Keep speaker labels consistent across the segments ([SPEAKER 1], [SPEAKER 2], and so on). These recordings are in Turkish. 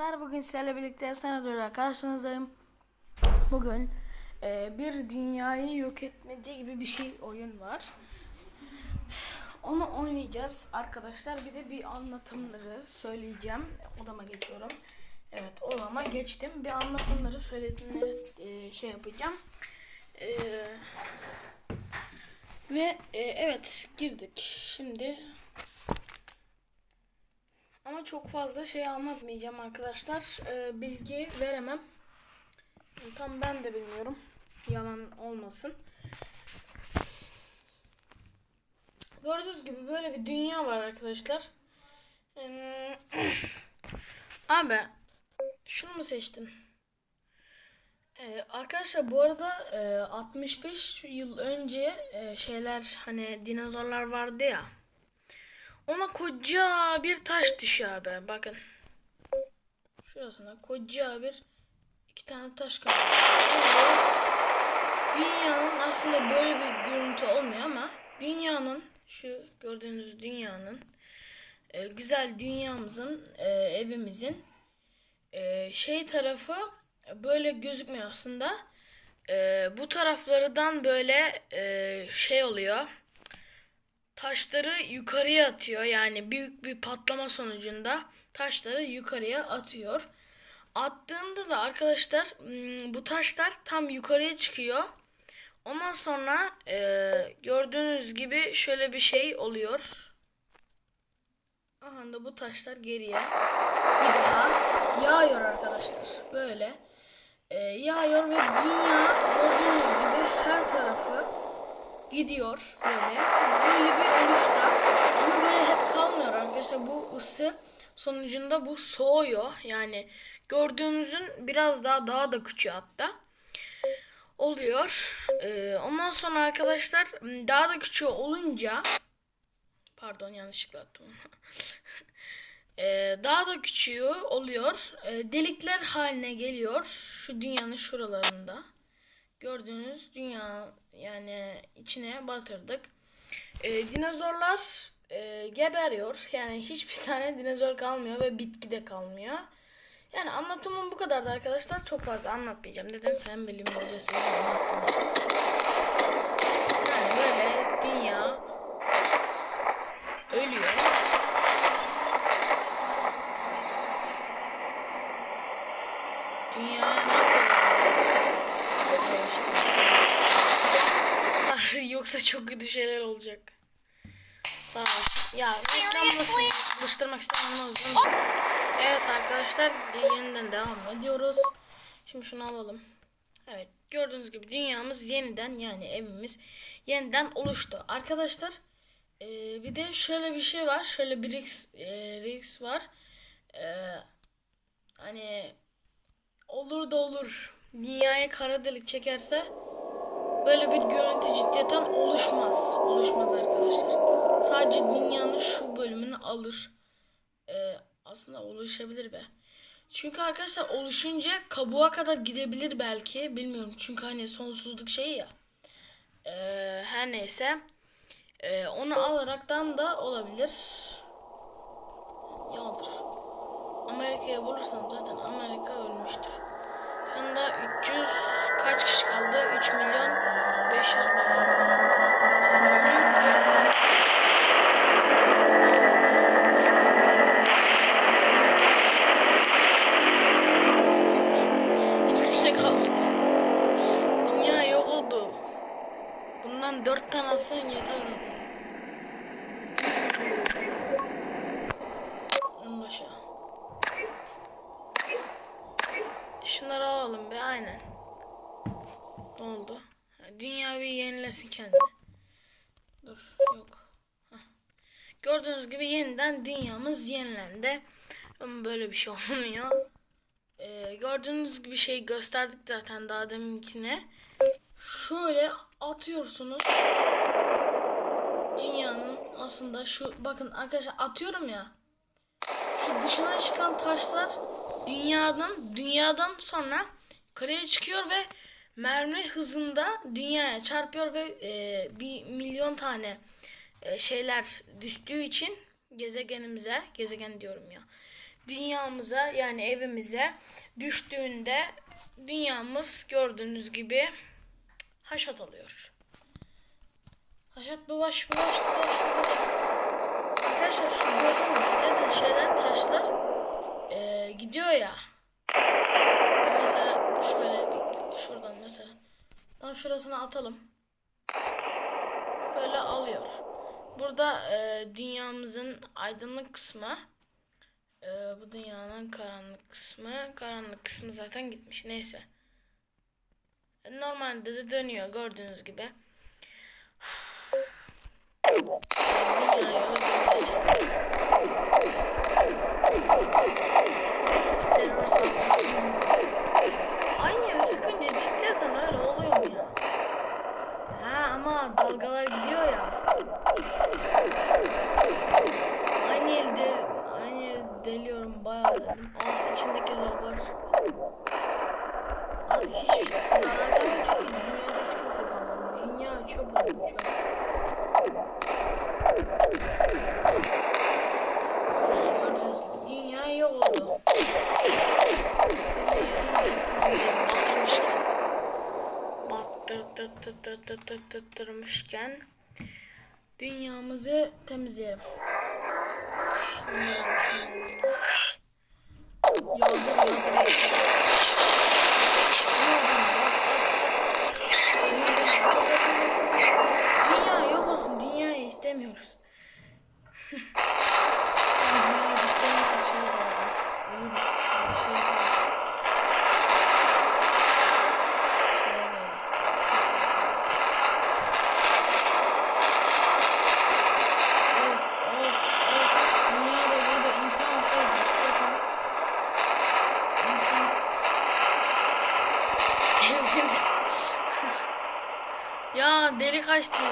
[SPEAKER 1] arkadaşlar. Bugün sizlerle birlikte senaryoyla karşınızdayım. Bugün e, bir dünyayı yok etmece gibi bir şey oyun var. Onu oynayacağız arkadaşlar. Bir de bir anlatımları söyleyeceğim. Odama geçiyorum. Evet odama geçtim. Bir anlatımları söylediğimleri e, şey yapacağım. E, ve e, evet girdik. Şimdi ama çok fazla şey anlatmayacağım arkadaşlar. Ee, bilgi veremem. Tam ben de bilmiyorum. Yalan olmasın. Gördüğünüz gibi böyle bir dünya var arkadaşlar. Ee, Abi şunu mu seçtin? Ee, arkadaşlar bu arada e, 65 yıl önce e, şeyler hani dinozorlar vardı ya. Ona koca bir taş düşüyor abi. Bakın. Şurasına koca bir iki tane taş kalıyor. Dünyanın aslında böyle bir görüntü olmuyor ama dünyanın şu gördüğünüz dünyanın e, güzel dünyamızın e, evimizin e, şey tarafı böyle gözükmüyor aslında. E, bu taraflardan böyle e, şey oluyor taşları yukarıya atıyor. Yani büyük bir patlama sonucunda taşları yukarıya atıyor. Attığında da arkadaşlar hmm, bu taşlar tam yukarıya çıkıyor. Ondan sonra e, gördüğünüz gibi şöyle bir şey oluyor. Aha da bu taşlar geriye bir daha yağıyor arkadaşlar. Böyle e, yağıyor ve dünya gördüğünüz gibi her tarafı gidiyor böyle. Böyle bir oluşta ama böyle hep kalmıyor arkadaşlar. Bu ısı sonucunda bu soğuyor. Yani gördüğümüzün biraz daha daha da küçüğü hatta oluyor. Ee, ondan sonra arkadaşlar daha da küçüğü olunca pardon yanlışlıkla attım. Ee, daha da küçüğü oluyor. Ee, delikler haline geliyor. Şu dünyanın şuralarında gördüğünüz dünya yani içine batırdık. Ee, dinozorlar e, geberiyor. Yani hiçbir tane dinozor kalmıyor ve bitki de kalmıyor. Yani anlatımım bu kadardı arkadaşlar. Çok fazla anlatmayacağım. Dedim fen bilim hocası anlattım. Yani böyle dünya ölüyor. Dünya ne Sar yoksa çok kötü şeyler olacak. Sağ ol. Ya reklamla sizi buluşturmak istemem Evet arkadaşlar yeniden devam ediyoruz. Şimdi şunu alalım. Evet gördüğünüz gibi dünyamız yeniden yani evimiz yeniden oluştu. Arkadaşlar e, bir de şöyle bir şey var. Şöyle bir risk, e, risk var. E, hani olur da olur. Dünyaya kara delik çekerse böyle bir görüntü ciddiyetten oluşmaz. Oluşmaz arkadaşlar. Sadece dünyanın şu bölümünü alır. Ee, aslında oluşabilir be. Çünkü arkadaşlar oluşunca kabuğa kadar gidebilir belki. Bilmiyorum çünkü hani sonsuzluk şeyi ya. Ee, her neyse. Ee, onu alaraktan da olabilir. Yağdır. Amerika'ya bulursam zaten Amerika ölmüştür. Anda 300 kaç kişi kaldı? 3 milyon 500 bin. Hiç kimse kalmadı. Dünya yok oldu. Bundan dört tane alsan yeter zaten. En başa. Şunları alalım be aynen. Ne oldu? Ha, Dünya bir yenilesin kendini. Dur yok. Hah. Gördüğünüz gibi yeniden dünyamız yenilendi. Bir şey olmuyor. Ee, gördüğünüz gibi şey gösterdik zaten daha deminkine. Şöyle atıyorsunuz. Dünyanın aslında şu bakın arkadaşlar atıyorum ya. Şu dışına çıkan taşlar dünyadan dünyadan sonra kareye çıkıyor ve mermi hızında dünyaya çarpıyor ve e, bir milyon tane e, şeyler düştüğü için gezegenimize gezegen diyorum ya dünyamıza yani evimize düştüğünde dünyamız gördüğünüz gibi haşat oluyor. Haşat bulaş bulaş bulaş bulaş. Arkadaşlar şu gördüğünüz cidden şeyler taşlar eee, gidiyor ya. Mesela şöyle bir şuradan mesela. Tam şurasına atalım. Böyle alıyor. Burada eee, dünyamızın aydınlık kısmı. Eee, bu dünyanın karanlık kısmı. Karanlık kısmı zaten gitmiş. Neyse. E, Normalde de dönüyor gördüğünüz gibi. Aynı yere sıkınca cidden öyle oluyor ya? Ha ama dalgalar gidiyor ya. Aynı yeri deliyorum bayağı dedim. Aa içindeki lavlar çıkıyor. Artık hiçbir şey zarar gelmiyor çünkü dünyada hiç kimse kalmadı. Dünya çöp çöp. Gördüğünüz gibi dünya yok oldu. Batırmışken. Battırtırtırtırtırtırmışken dünyamızı temizleyelim. Dünya yok olsun. Dünyayı istemiyoruz. Yani dünyayı istemiyorsak şey yapalım. Ölürüz. Yani şey yapalım. Şeye geldik. Of of of. Dünyada burada insan olsaydı cidden insan devrini ya deli kaçtı.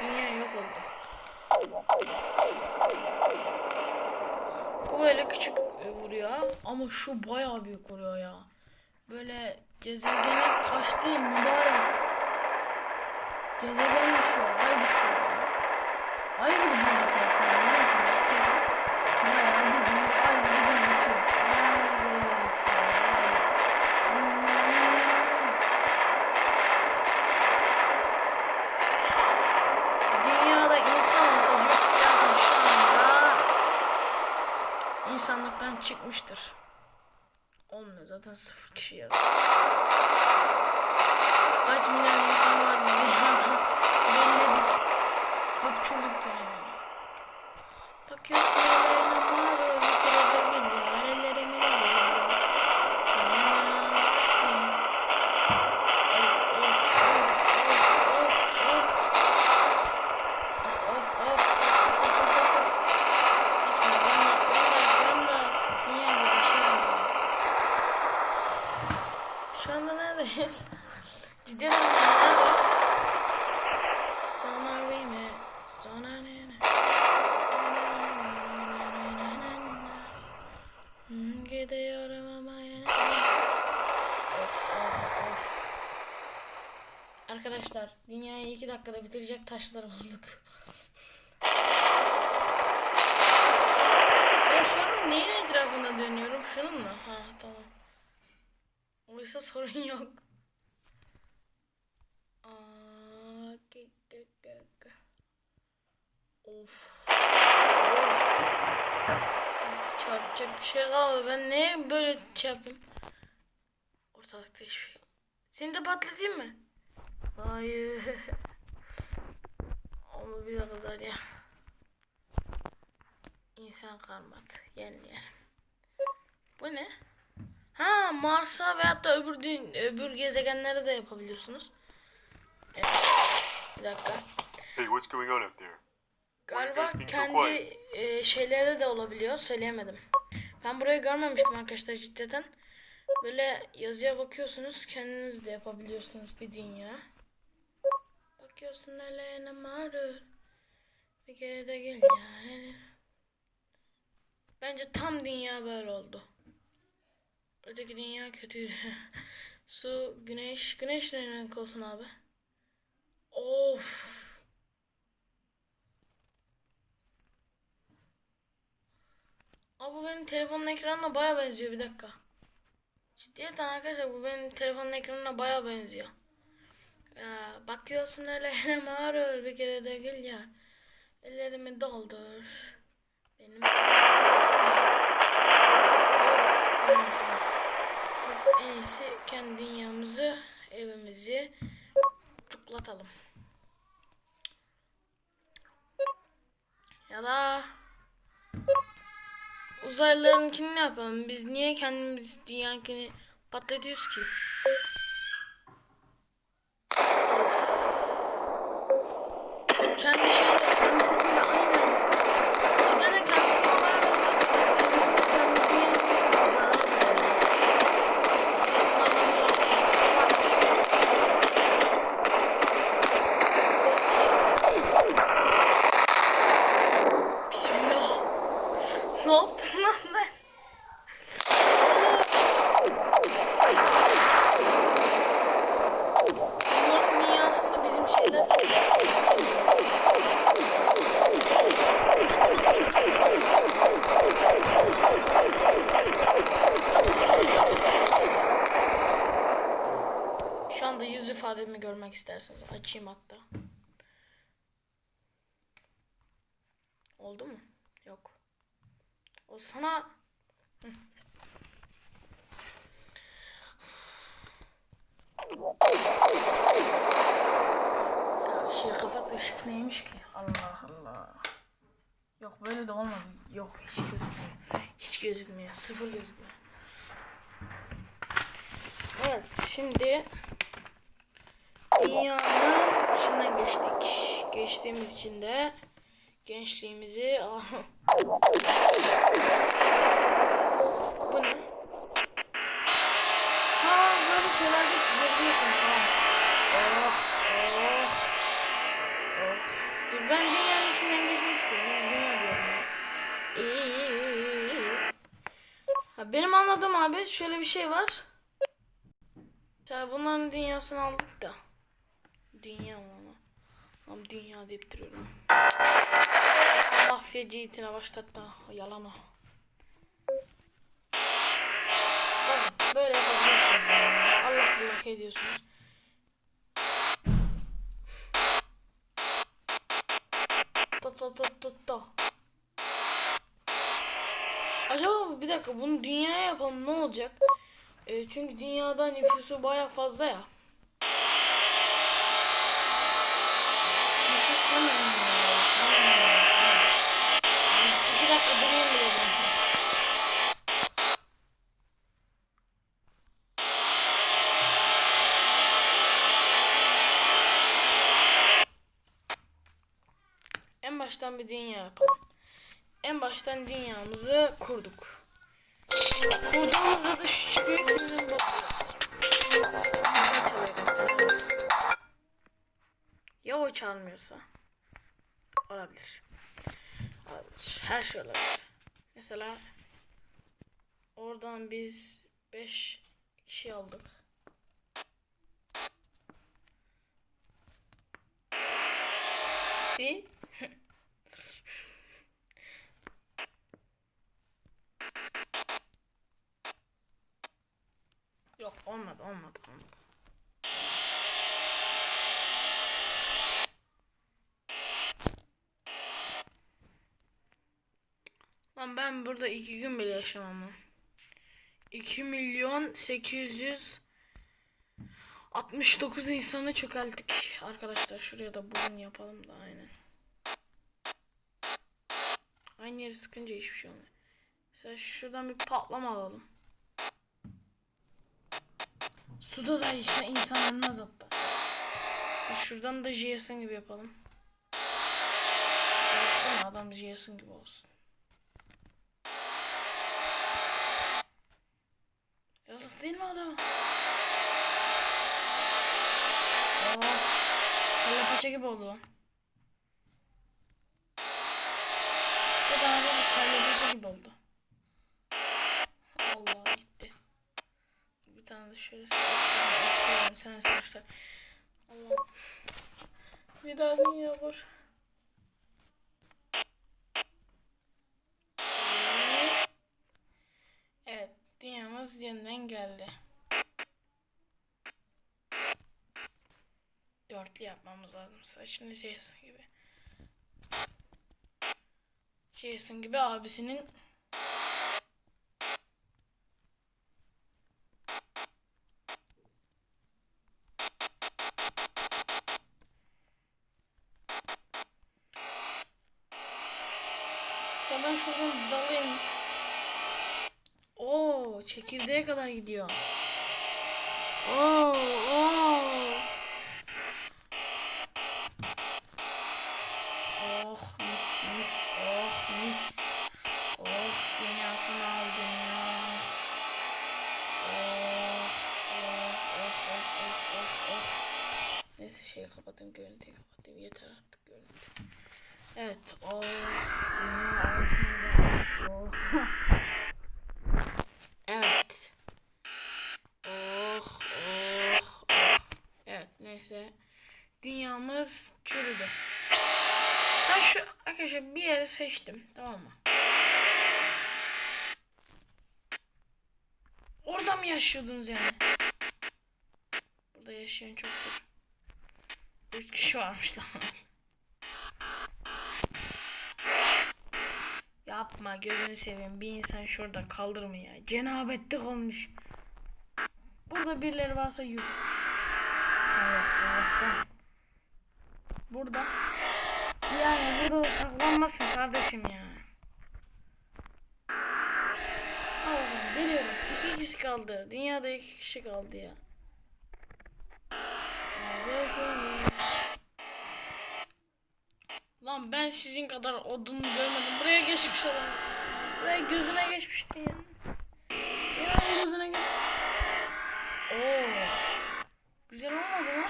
[SPEAKER 1] Dünya yok oldu. Bu böyle küçük e, vuruyor ama şu bayağı büyük vuruyor ya. Böyle gezegene taş değil mübarek. Gezegen düşüyor, ay düşüyor. Ay gibi gözüküyor aslında. biliyor musunuz? Cidden Bayağı bildiğiniz ay gibi gözüküyor. Ay gibi gözüküyor. Ay. Dünyada insan olsa cidden şu anda insanlıktan çıkmıştır. Olmuyor zaten sıfır kişi ya. Kaç milyon insan var bu dünyada belledik. Kapçurduk dünyayı. Bakıyorsun ellerine mağrur bir kere de gidiyor. Ellerimi de alıyor. Neyse. Of of of of of of. Of of of of of of of. Hepsini gönder gönder gönder. Dünya gibi bir şey oldu artık. Şu anda neredeyiz? Cidden neredeyiz? Sonra rime, sonra ne ne. Hmm, Gidiyorum ama yine. Of of of. Arkadaşlar dünyayı iki dakikada bitirecek taşlar bulduk. Ben şu anda neyin etrafında dönüyorum? Şunun mu? Ha tamam. Oysa sorun yok. Of. Of. Of çarpacak bir şey kalmadı. Ben neye böyle şey yapayım? Ortalıkta hiçbir şey. Seni de patlatayım mı? Hayır. Onu bir kızar ya. İnsan kalmadı. Yenmeyelim. Bu ne? Ha Mars'a veyahut da öbür dün, öbür gezegenlere de yapabiliyorsunuz. Evet. Bir dakika.
[SPEAKER 2] Hey, what's going on up there?
[SPEAKER 1] Galiba kendi e, şeylerde de olabiliyor. Söyleyemedim. Ben burayı görmemiştim arkadaşlar cidden. Böyle yazıya bakıyorsunuz. Kendiniz de yapabiliyorsunuz bir dünya bakıyorsun ellerine marul. Bir kere de gel yani. Bence tam dünya böyle oldu. Öteki dünya kötüydü. Su, güneş. Güneş ne renk olsun abi? Of. Abi bu benim telefonun ekranına baya benziyor bir dakika. Ciddiyeten arkadaşlar bu benim telefonun ekranına baya benziyor. Ee, bakıyorsun öyle yine ağrıyor bir kere de gül ya. Ellerimi doldur. Benim tamam tamam. Biz en iyisi kendi dünyamızı, evimizi tuklatalım. Ya da uzaylılarınkini ne yapalım? Biz niye kendimiz dünyakini patlatıyoruz ki? Kendi şeyle, kendi takıyla aynı. Cidden de kendi takımına benziyor. Kendi dünyasını çok zarar veriyoruz. Bismillah. Ne yaptım lan ben? Bunların dünyasında bizim şeyler çok etkiliyor. Şu anda yüz ifademi görmek isterseniz açayım hatta. Oldu mu? Yok. O sana Hı. Ya ışığı kapat ışık neymiş ki? Allah Allah. Yok böyle de olmadı. Yok hiç gözükmüyor. Hiç gözükmüyor. Sıfır gözükmüyor. Evet şimdi dünyanın içinden geçtik. Geçtiğimiz için de gençliğimizi benim anladığım abi şöyle bir şey var. Ya bunların dünyasını aldık da. Dünya mı ama? Ama dünya deyip duruyorum. Mafya cihetine başlatma. Yalan o. Böyle yapabiliyorsunuz. Allah bullak ediyorsunuz. Ta ta ta ta ta. Acaba bir dakika bunu dünyaya yapalım ne olacak? E, çünkü dünyada nüfusu baya fazla ya. İki dakika durayım. En baştan bir dünya yapalım. En baştan dünyamızı kurduk. Kurduğumuzda da şu çıkıyor sizin. Ya o çalmıyorsa? Olabilir. Olabilir. Her şey olabilir. Mesela oradan biz 5 kişi aldık. Bir Yok olmadı olmadı olmadı. Lan ben burada iki gün bile yaşamam lan. 2 milyon 800 69 insanı çökelttik arkadaşlar. Şuraya da burun yapalım da aynen. Aynı yeri sıkınca hiçbir şey olmuyor. Mesela şuradan bir patlama alalım. Suda da işte insan ölmez hatta. Şuradan da Jason gibi yapalım. Adam Jason gibi olsun. Yazık değil mi adama? Oo. Kelle paça gibi oldu lan. İşte daha da kelle paça gibi oldu. Tane de şöyle saçlarını sen. Allah. Bir daha dünya var. dünyamız yeniden geldi. Dörtlü yapmamız lazım. Saçını Jason gibi. Jason gibi abisinin ben şuradan dalayım. Oo, çekirdeğe kadar gidiyor. Oo, oo. Oh, mis mis, oh mis. Oh, dünyasını al dünya. Oh, oh, oh, oh, oh, oh, oh. Neyse şeyi kapatayım, görüntüyü kapatayım. Yeter artık görüntü. Evet, oh. Evet. Oh, oh, oh. Evet, neyse. Dünyamız çürüdü. Ben şu arkadaşlar bir yere seçtim, tamam mı? Orada mı yaşıyordunuz yani? Burada yaşayan çoktur. Üç kişi varmış lan. Yapma gözünü seveyim. Bir insan şurada kaldır mı ya? Cenabetlik olmuş. Burada birileri varsa yuh. Evet. Burada. Yani burada saklanmasın kardeşim ya. Allah'ım biliyorum. İki kişi kaldı. Dünyada iki kişi kaldı ya. Kardeşim. Lan ben sizin kadar odun görmedim. Buraya geçmiş adam. Buraya gözüne geçmişti ya. Ya gözüne geçmiş. Oo. Güzel olmadı mı?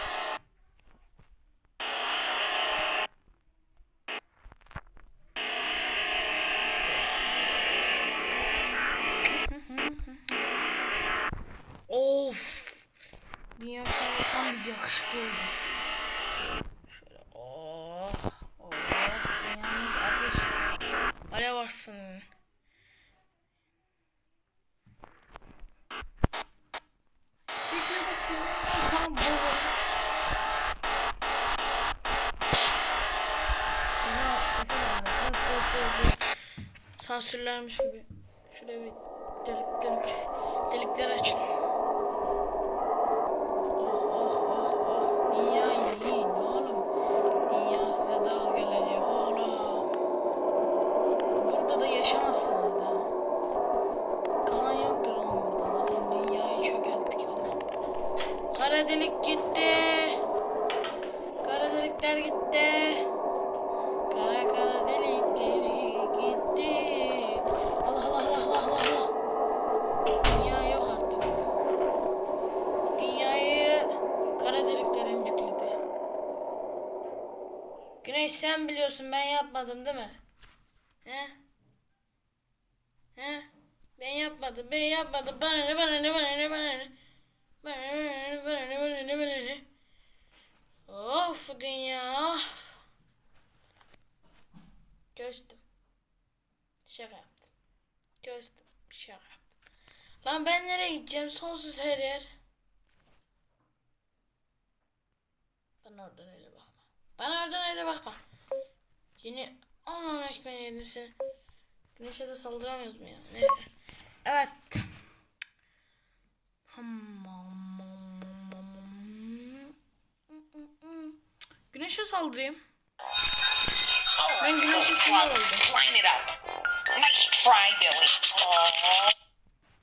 [SPEAKER 1] of. Dünya sana tam bir yakışıklı oldu. Sansürlermiş gibi. Şuraya bir delik delik delikler açın. Oh oh oh oh. Dünyayı yiyin oğlum. Dünya size dar gelecek oğlum. Burada da yaşamazsınız da. Kalan yoktur oğlum burada. Dünyayı çökelttik Allah. Kara delik yapmadım, ben yapmadım. Bana ne, bana ne, bana ne, bana ne. Of dünya. Gözdüm. Şaka yaptım. Gözdüm. Şaka yaptım. Lan ben nereye gideceğim? Sonsuz her yer. Bana oradan öyle bakma. Bana oradan öyle bakma. Yine Allah'ın ekmeğini yedim seni. Güneşe de saldıramıyoruz mu ya? Neyse. Evet. Güneşe saldırayım. Ben güneşe.
[SPEAKER 3] Aw.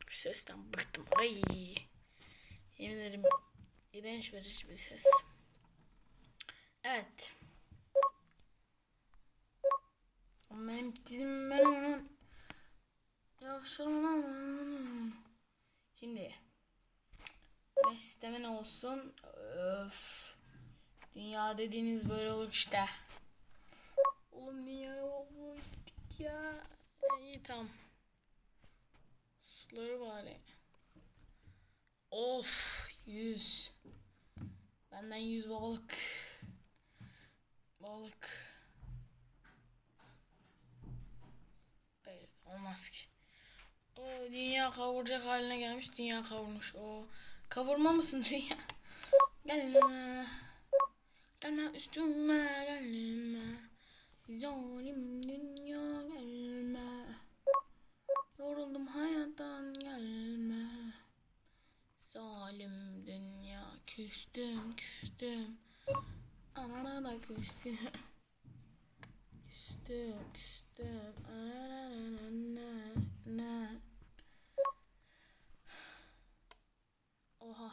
[SPEAKER 1] Bu sesten bıktım. Ay. Yemin ederim iğrenç verici bir ses. Evet. Benim dizim ben onun Yakışırım Şimdi Güneş sistemi ne olsun? Öf. Dünya dediğiniz böyle olur işte. Oğlum dünya olmuştuk ya. İyi tamam. Suları bari. Of. Yüz. Benden yüz babalık. Balık. Böyle olmaz ki. Oy Dünya kavuracak haline gelmiş. Dünya kavurmuş. O kavurma mısın dünya? Gelme. Gelme üstüme gelme. Zalim dünya gelme. Yoruldum hayattan gelme. Zalim dünya küstüm küstüm. Anana da küstüm. Küstüm küstüm. Anana Oha. Dın dın Oha.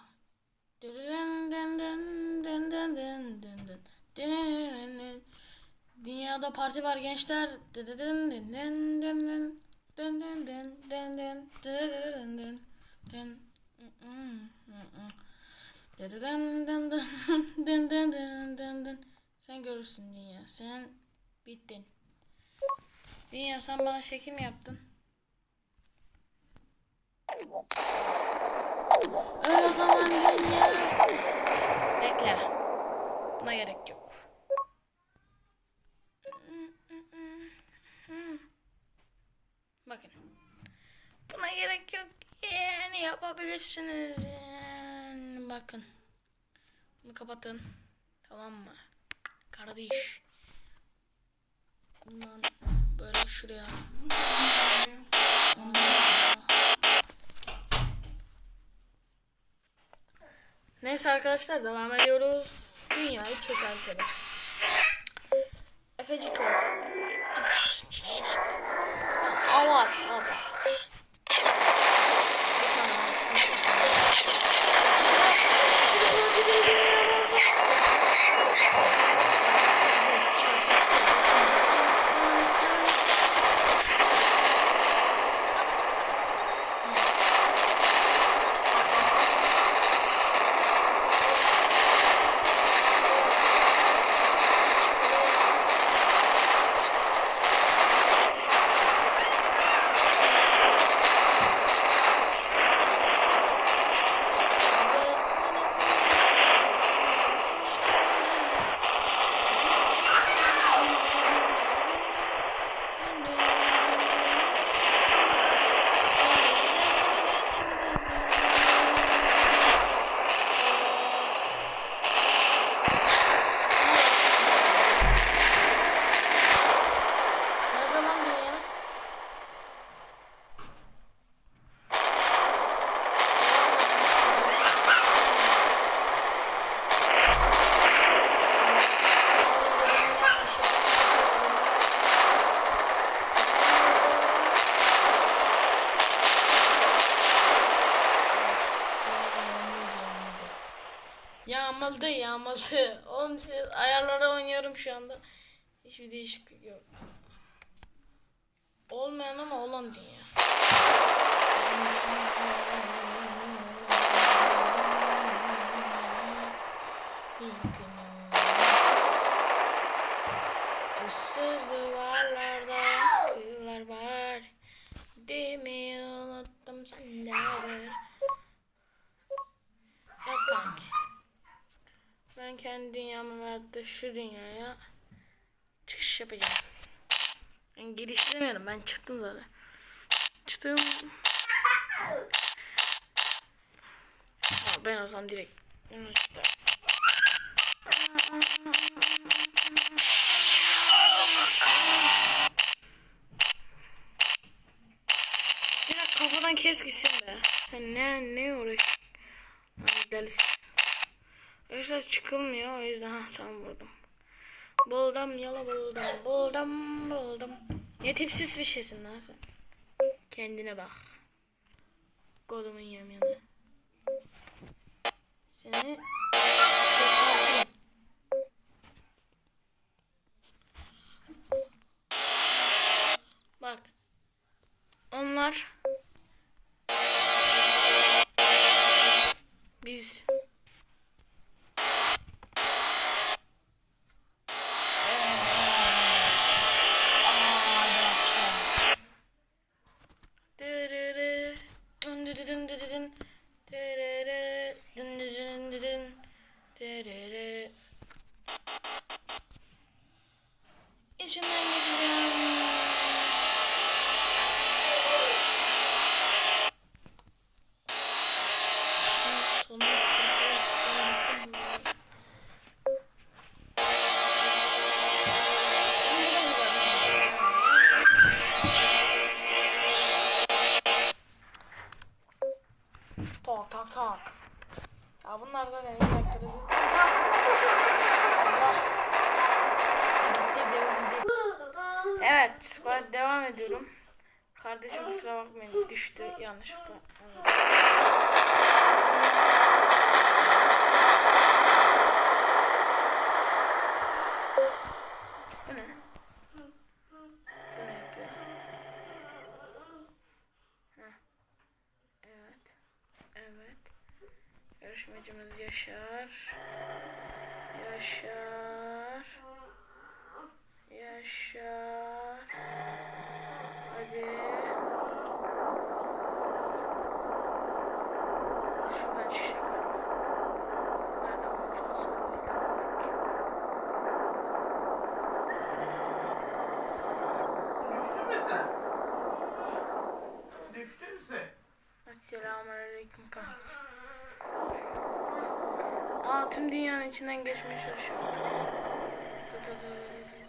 [SPEAKER 1] Dünyada parti var gençler. Sen görürsün dünya. Sen bittin. Dünya sen bana şekil mi yaptın? Öyle o zaman dünya. Bekle. Buna gerek yok. Bakın. Buna gerek yok. Yani yapabilirsiniz. Yani bakın. Bunu kapatın. Tamam mı? Kardeş. Bundan böyle şuraya. Neyse arkadaşlar devam ediyoruz. Dünyayı çökertelim. Efecik ol. Avat avat. Bir tane alsın. Sıra, sıra ödülüm dünyadan Nerede lan dünya? Yağmaldı yağmaldı. Oğlum siz ayarlara oynuyorum şu anda. Hiçbir değişiklik yok. Olmayan ama olan dünya. Issız duvarlarda kıyılar var. Demeyi unuttum sende haber. Bak kanki. Ben kendi dünyama veyahut da şu dünyaya çıkış yapacağım. Ben giriş demiyorum. Ben çıktım zaten. Çıktım. Ben olsam direkt. bunu çıktım. Ya kafadan kes gitsin be. Sen ne ne uğraş? Delisin. Arkadaşlar çıkılmıyor o yüzden ha tamam buldum. Buldum yola buldum. Buldum buldum. Ne tipsiz bir şeysin lan sen. Kendine bak. Kolumun yamyanı. Seni Bak. Ya bunlar zaten iki dakikada Evet, ben devam ediyorum. Kardeşim kusura bakmayın düştü yanlışlıkla. Evet. bunun içinden geçmeye çalışıyorduk. Dur dur dur.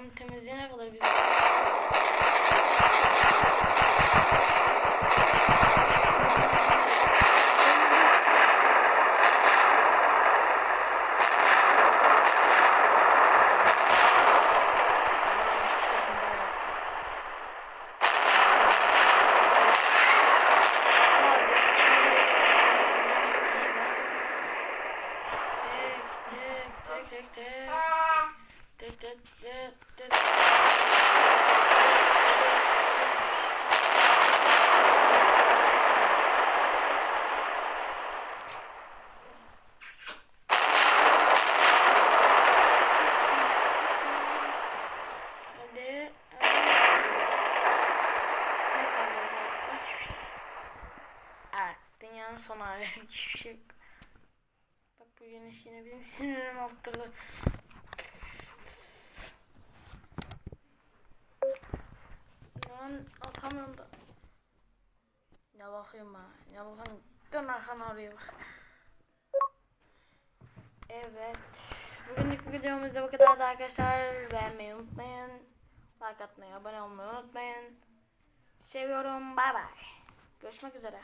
[SPEAKER 1] Onun temizliğini Dıt dıt dıt dıt. oraya. Evet. Bugünlük videomuzda bu kadardı arkadaşlar. Beğenmeyi unutmayın. Like atmayı, abone olmayı unutmayın. Seviyorum. Bay bay. Görüşmek üzere.